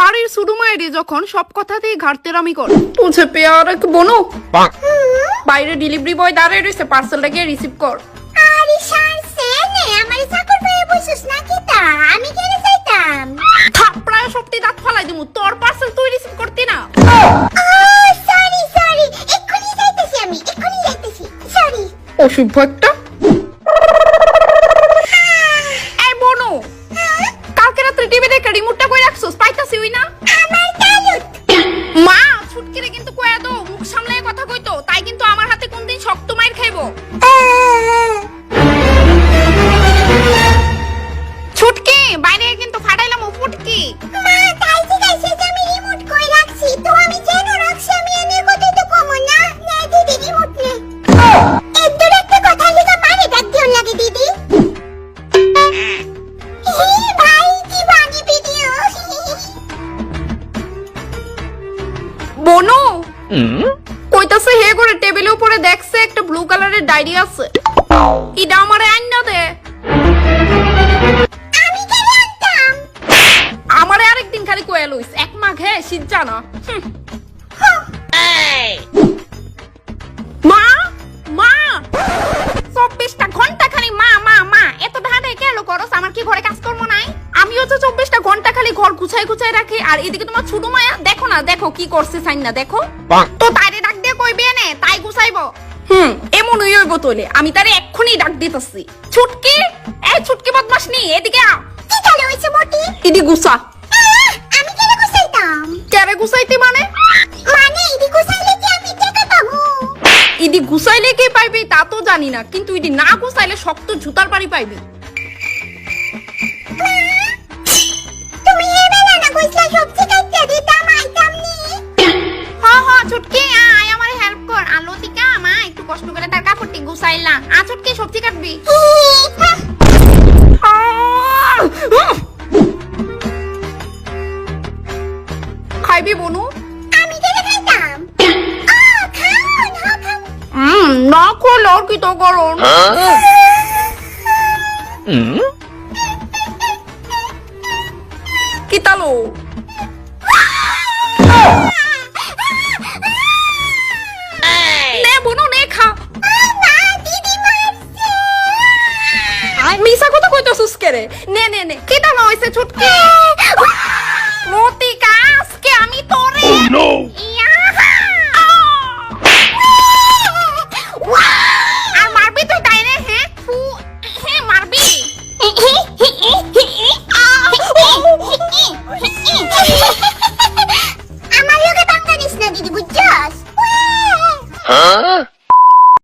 বাড়ির শুরু মায়েরে যখন সব কথাতেই ঘাটতেরামি কর। তুঝে পেয়ার এক বনো বাইরে ডেলিভারি বয় দাঁড়িয়ে রয়েছে পার্সেলটা গিয়ে রিসিভ কর। আরে সারছে নে আমার চাকর পেয়ে বসিস নাকি তা? আমি কেন চাইতাম? থাপড়ায় সবটি দাঁত ফালাই দিমু তোর পার্সেল তুই রিসিভ করতি না। সরি সরি এক্ষুনি যাইতেছি আমি এক্ষুনি যাইতেছি সরি অসভ্য একটা কই রাখছস পাইতাছি ওই না। কইতাছে হে করে টেবিলের উপরে দেখছে একটা ব্লু কালারের ডায়েরি আছে। ইডা আমারে আইনা দে। আমি কেন আনতাম আমারে আরেকদিন খালি কয়ে লইস এক মাঘে শীত জানা। মা মা! চব্বিশটা ঘণ্টা খালি মা মা মা। এত ঢাডে কেন করস? আমার কি ঘরে কাজকর্ম নাই? আমিও তো চব্বিশটা ঘণ্টা খালি ঘর গুছাই গুছাই রাখি। আর এদিকে তোমার ছোট মায়া দেখো না দেখো কি করছে সাইন না দেখো। তো তাইরে ডাক দিয়ে তাই গুছাইবো। হুম এমন হইব তোলে আমি তারে এক্ষুনি ডাক দিতেছি। ছুটকি? এই ছুটকি বদমাস নি এদিকে আ। কি হইছে মোটি ইদি গুছা। আমি কেন গুছাইতাম? কেরে গুছাইতে মানে? মানে ইদি গুছাইলে কি আমি টাকা পাবো? ইদি গুছাইলে কে পাইবে তা তো জানি না কিন্তু ইদি না গুছাইলে শক্ত জুতার বাড়ি পাইবে। তুমি এবেলা না কইছলা সবজি কাটতে দিতাম আইতাম নি? হ হ ছুটকি। কষ্ট করে তার কাপড়টি গুছাইলা আ ছুটকি সবজি কাটবি। খাইবি বনু? আমি কেন খাইতাম। হুম না করলে আর কি তো করুন কি তালো? কইতাছিস কে রে নে নে নে। কি হইছে ছুটকি মতিকা আজকে আমি তোরে আর মারবি তুই তাই রে হ্যাঁ ফু হ্যাঁ মারবি? আমার লগে বাঙ্গা নিস না দিদি বুঝছস? Huh?